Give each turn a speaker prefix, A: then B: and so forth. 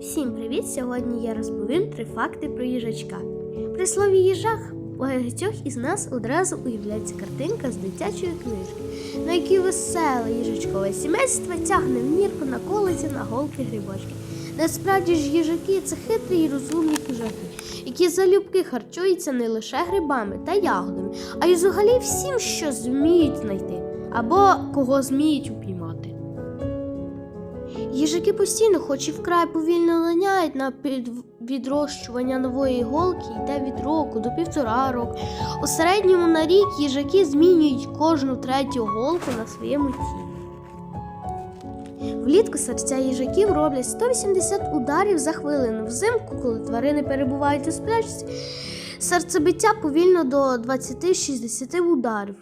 A: Всім привіт! Сьогодні я розповім три факти про їжачка. При слові їжак у багатьох із нас одразу уявляється картинка з дитячої книжки, на якій веселе їжачкове сімейство тягне в нірку на колесі на голки грибочки. Насправді ж їжаки це хитрі і розумні хижаки, які залюбки харчуються не лише грибами та ягодами, а й взагалі всім, що зміють знайти, або кого зміють упіймати. Їжаки постійно, хоч і вкрай повільно линяють на під- відрощування нової голки, йде від року до півтора року. У середньому на рік їжаки змінюють кожну третю голку на своєму тілі. Влітку серця їжаків роблять 180 ударів за хвилину. Взимку, коли тварини перебувають у сплячці, серцебиття повільно до 20-60 ударів.